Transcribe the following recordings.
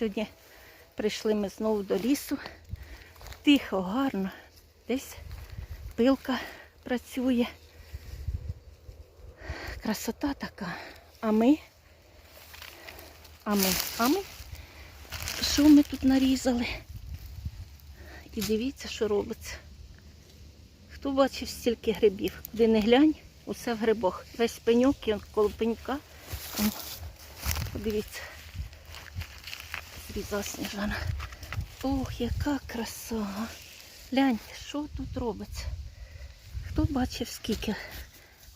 Сьогодні прийшли ми знову до лісу. Тихо, гарно. Десь пилка працює. Красота така. А ми? А ми? А ми? Що ми тут нарізали? І дивіться, що робиться. Хто бачив стільки грибів? Куди не глянь, усе в грибах. Весь пеньок і коло пенька. Подивіться. Зрізала сніжана. Ох, яка краса. а. Гляньте, що тут робиться. Хто бачив скільки?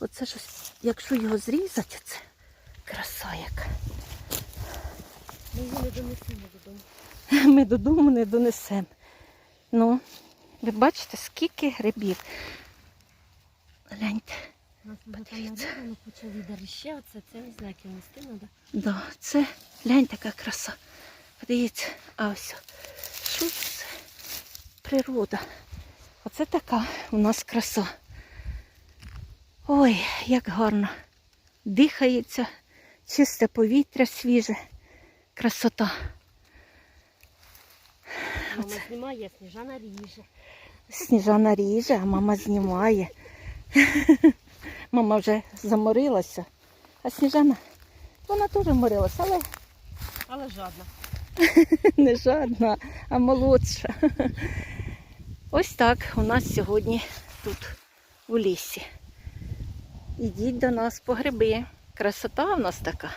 Оце щось, якщо його зрізати, це краса яка. Ми її не донесемо додому. Ми додому не донесемо. Ну, ви бачите, скільки грибів. Гляньте. У нас там Подивіться. нарізано, ще оце, це не знаю, його нести треба. Да, це гляньте, яка краса. Подивіться, а ось. Що це? Природа. Оце така у нас краса. Ой, як гарно. Дихається, чисте повітря свіже. Красота. Мама знімає, сніжана ріже. Сніжана ріже, а мама знімає. Мама вже заморилася. А Сніжана, вона теж морилася, але Але жадна. не жадна, а молодша. Ось так у нас сьогодні тут у лісі. Ідіть до нас по гриби. Красота в нас така.